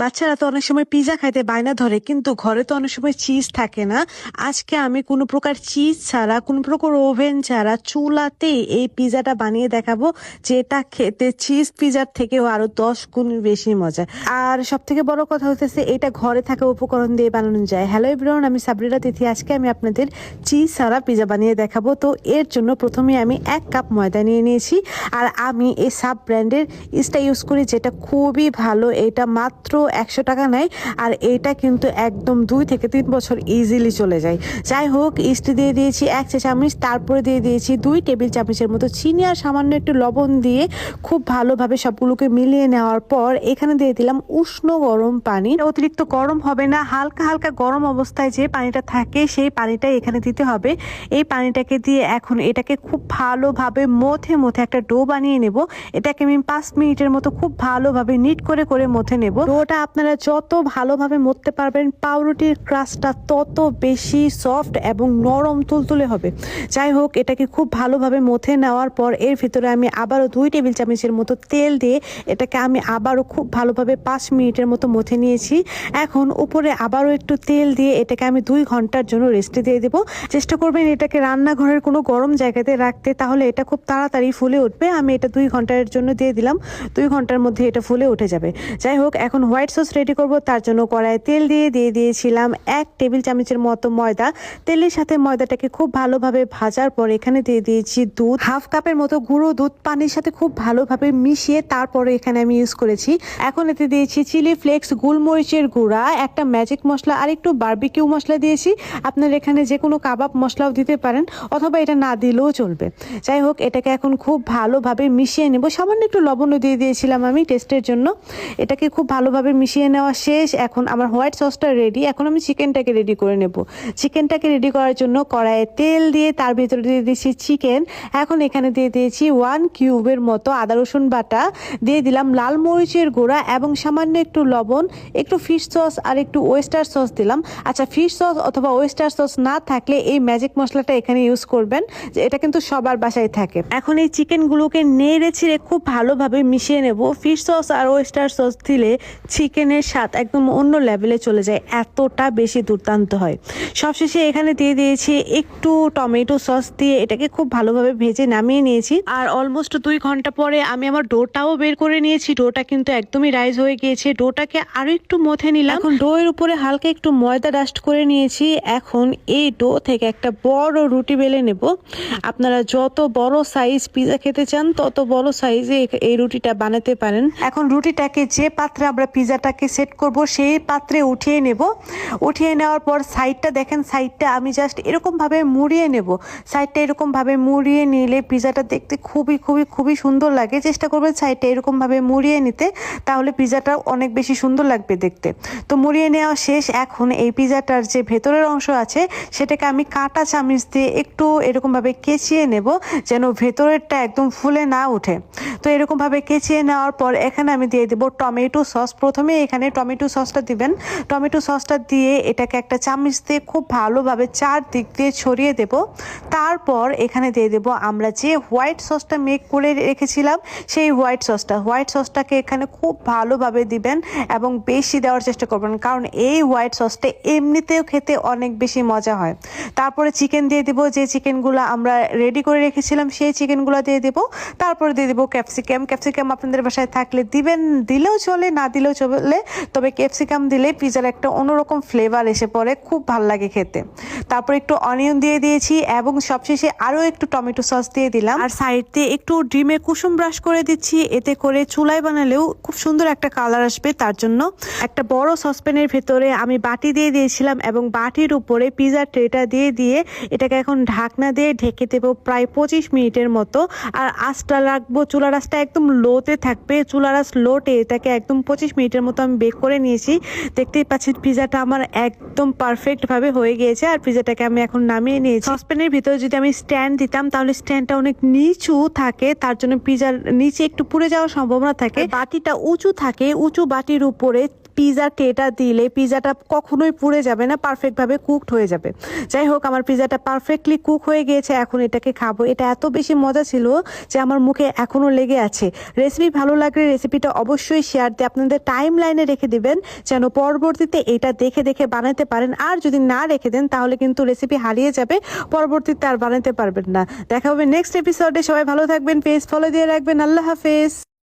বাচ্চারা তো অনেক সময় পিজা খাইতে বায়না ধরে, কিন্তু ঘরে তো অনেক সময় চিজ থাকে না। আজকে আমি কোনো প্রকার চিজ ছাড়া, কোনো প্রকার ওভেন ছাড়া চুলাতে এই পিজাটা বানিয়ে দেখাবো, যেটা খেতে চিজ পিজার থেকেও আরও দশ গুণ বেশি মজা। আর সব থেকে বড় কথা হচ্ছে এটা ঘরে থাকা উপকরণ দিয়ে বানানো যায়। হ্যালো এভরিওয়ান আমি সাবরিনা তিথি। আজকে আমি আপনাদের চিজ ছাড়া পিজা বানিয়ে দেখাবো। তো এর জন্য প্রথমে আমি এক কাপ ময়দা নিয়ে নিয়েছি, আর আমি এই সাব ব্র্যান্ডের ইস্টা ইউজ করি, যেটা খুবই ভালো। এটা মাত্র একশো টাকা নেয়, আর এটা কিন্তু একদম দুই থেকে তিন বছর ইজিলি চলে যায়। যাই হোক, ইস্ট দিয়ে দিয়েছি এক চা চামচ তারপরে দিয়ে দিয়েছি দুই টেবিল চামচের মতো চিনি আর সামান্য একটু লবণ দিয়ে খুব ভালোভাবে সবগুলোকে মিলিয়ে নেওয়ার পর এখানে দিয়ে দিলাম উষ্ণ গরম পানি। অতিরিক্ত গরম হবে না, হালকা হালকা গরম অবস্থায় যে পানিটা থাকে সেই পানিটা এখানে দিতে হবে। এই পানিটাকে দিয়ে এখন এটাকে খুব ভালোভাবে মথে মথে একটা ডো বানিয়ে নেব। এটাকে আমি পাঁচ মিনিটের মতো খুব ভালোভাবে নিট করে করে মথে নেব। ডোটা আপনারা যত ভালোভাবে মথতে পারবেন, পাউরুটির ক্রাস্টটা তত বেশি সফট এবং নরম তুলতুলে হবে। যাই হোক, এটাকে খুব ভালোভাবে মথে নেওয়ার পর এর ভিতরে আমি আবারও দুই টেবিল চামচের মতো তেল দিয়ে এটাকে আমি আবারও খুব ভালোভাবে পাঁচ মিনিটের মতো মথে নিয়েছি। এখন উপরে আবারও একটু তেল দিয়ে এটাকে আমি দুই ঘণ্টার জন্য রেস্টে দিয়ে দেবো। চেষ্টা করবেন এটাকে রান্নাঘরের কোনো গরম জায়গাতে রাখতে, তাহলে এটা খুব তাড়াতাড়ি ফুলে উঠবে। আমি এটা দুই ঘণ্টার জন্য দিয়ে দিলাম। দুই ঘণ্টার মধ্যে এটা ফুলে উঠে যাবে। যাই হোক, এখন হোয়াইট সস রেডি করব, তার জন্য কড়াইয়ে তেল দিয়ে দিয়ে দিয়েছিলাম এক টেবিল চামচের মতো ময়দা। তেলের সাথে ময়দাটাকে খুব ভালোভাবে ভাজার পর এখানে দিয়ে দিয়েছি দুধ। হাফ কাপের মতো গুঁড়ো দুধ, পানির সাথে খুব ভালোভাবে মিশিয়ে তারপরে এখানে আমি ইউজ করেছি। এখন এতে দিয়েছি চিলি ফ্লেক্স, গোলমরিচের গুঁড়া, একটা ম্যাজিক মশলা, আর একটু বার্বিকিউ মশলা দিয়েছি। আপনার এখানে যে কোনো কাবাব মশলাও দিতে পারেন, অথবা এটা না দিলেও চলবে। যাই হোক, এটাকে এখন খুব ভালোভাবে মিশিয়ে নেব। সামান্য একটু লবণও দিয়ে দিয়েছিলাম আমি টেস্টের জন্য। এটাকে খুব ভালোভাবে মিশিয়ে নেওয়া শেষ। এখন আমার হোয়াইট সসটা রেডি এখন আমি চিকেনটাকে রেডি করে নেব। চিকেনটাকে রেডি করার জন্য কড়াইয়ে তেল দিয়ে তার ভিতরে দিয়ে দিয়েছি চিকেন। এখন এখানে দিয়ে দিয়েছি ওয়ান কিউবের মতো আদা, রসুন বাটা। দিয়ে দিলাম লাল মরিচের গুঁড়া এবং সামান্য একটু লবণ, একটু ফিশ সস আর একটু ওয়েস্টার সস দিলাম। আচ্ছা ফিশ সস অথবা ওয়েস্টার সস না থাকলে এই ম্যাজিক মশলাটা এখানে ইউজ করবেন। যে এটা কিন্তু সবার বাসায় থাকে। এখন এই চিকেনগুলোকে নেড়ে ছিঁড়ে খুব ভালোভাবে মিশিয়ে নেব। ফিশ সস আর ওয়েস্টার সস দিলে চিকেনের স্বাদ একদম অন্য লেভেলে চলে যায়, এতটা বেশি দুর্দান্ত হয়। সবশেষে এখানে দিয়ে দিয়েছি একটু টমেটো সস দিয়ে এটাকে খুব ভালোভাবে ভেজে নামিয়ে নিয়েছি। আর অলমোস্ট দুই ঘণ্টা পরে আমি আমার ডোটাও বের করে নিয়েছি, ডোটা কিন্তু একদমই রাইজ হয়ে গিয়েছে। ডোটাকে আরও একটু মথে নিলাম। এখন ডো এর উপরে হালকা একটু ময়দা ডাস্ট করে নিয়েছি। এখন এই ডো থেকে একটা বড় রুটি বেলে নেব। আপনারা যত বড় সাইজ পিজা খেতে চান, তত বড় সাইজে এই রুটিটা বানাতে পারেন। এখন রুটিটাকে যে পাত্রে আমরা পিজাটাকে সেট করব, সেই পাত্রে উঠিয়ে নেব। উঠিয়ে নেওয়ার পর সাইডটা দেখেন সাইডটা আমি জাস্ট এরকমভাবে মুড়িয়ে নেব। সাইডটা এরকমভাবে মুড়িয়ে নিলে পিজাটা দেখতে খুবই খুবই খুবই সুন্দর লাগে। চেষ্টা করবেন সাইডটা এরকমভাবে মুড়িয়ে নিতে, তাহলে পিজাটা অনেক বেশি সুন্দর লাগবে দেখতে। তো মুড়িয়ে নেওয়া শেষ। এখন এই পিজাটার যে ভেতরের অংশ আছে, সেটাকে আমি কাঁটা চামিচ দিয়ে একটু এরকমভাবে কেচিয়ে নেব, যেন ভেতরেরটা একদম ফুলে না উঠে তো এরকমভাবে কেচিয়ে নেওয়ার পর এখানে আমি দিয়ে দেবো টমেটো সস। প্রথমে এখানে টমেটো সসটা দিবেন। টমেটো সসটা দিয়ে এটাকে একটা চামচ দিয়ে খুব ভালোভাবে চার দিক দিয়ে ছড়িয়ে দেব। তারপর এখানে দিয়ে দেব আমরা যে হোয়াইট সসটা মেক করে রেখেছিলাম, সেই হোয়াইট সসটা। হোয়াইট সসটাকে এখানে খুব ভালোভাবে দিবেন এবং বেশি দেওয়ার চেষ্টা করবেন, কারণ এই হোয়াইট সসটা এমনিতেও খেতে অনেক বেশি মজা হয়। তারপরে চিকেন দিয়ে দেবো, যে চিকেনগুলো আমরা রেডি করে রেখেছিলাম, সেই চিকেনগুলো দিয়ে দেবো। তারপরে দিয়ে দেবো ক্যাপসিকাম। ক্যাপসিকাম আপনাদের বাসায় থাকলে দিবেন, দিলেও চলে, না দিলেও চলে। তবে ক্যাপসিকাম দিলে পিজার একটা অন্যরকম ফ্লেভার এসে পড়ে, খুব ভালো লাগে খেতে। তারপর একটু অনিয়ন দিয়ে দিয়েছি এবং সবশেষে আরও একটু টমেটো সস দিয়ে দিলাম। আর সাইড দিয়ে একটু ডিমে কুসুম ব্রাশ করে দিচ্ছি, এতে করে চুলায় বানালেও খুব সুন্দর একটা কালার আসবে, তার জন্য একটা বড় সসপ্যানের ভেতরে আমি বাটি দিয়ে দিয়েছিলাম এবং বাটির উপরে পিজার ট্রেটা দিয়ে দিয়ে এটাকে এখন ঢাকনা দিয়ে ঢেকে দেবো প্রায় পঁচিশ মিনিটের মতো। আর আঁচটা রাখব, চুলার আঁচটা একদম লোতে থাকবে, চুলার আঁচ লোটে এটাকে একদম পঁচিশ মিনিটের মতো আমি বেক করে নিয়েছি। দেখতেই পাচ্ছেন, পিজাটা আমার একদম পারফেক্টভাবে হয়ে গিয়েছে আর পিজাটাকে আমি এখন নামিয়ে নিয়েছি। সসপ্যানের ভিতরে যদি আমি স্ট্যান্ড দিতাম, তাহলে স্ট্যান্ডটা অনেক নিচু থাকে, তার জন্য পিজার নিচে একটু পুড়ে যাওয়ার সম্ভাবনা থাকে। বাটিটা উঁচু থাকে, উঁচু বাটির উপরে পিজা ট্রেটা দিলে পিজাটা কখনোই পুড়ে যাবে না পারফেক্টভাবে কুকড হয়ে যাবে। যাই হোক, আমার পিজাটা পারফেক্টলি কুক হয়ে গিয়েছে, এখন এটাকে খাব। এটা এত বেশি মজা ছিল যে আমার মুখে এখনও লেগে আছে। রেসিপি ভালো লাগলে রেসিপিটা অবশ্যই শেয়ার দিয়ে আপনাদের টাইম লাইনে রেখে দিবেন, যেন পরবর্তীতে এটা দেখে দেখে বানাতে পারেন। আর যদি না রেখে দেন, তাহলে কিন্তু রেসিপি হারিয়ে যাবে, পরবর্তীতে আর বানাতে পারবেন না। দেখা হবে নেক্সট এপিসোডে সবাই ভালো থাকবেন পেজ ফলো দিয়ে রাখবেন। আল্লাহ হাফেজ।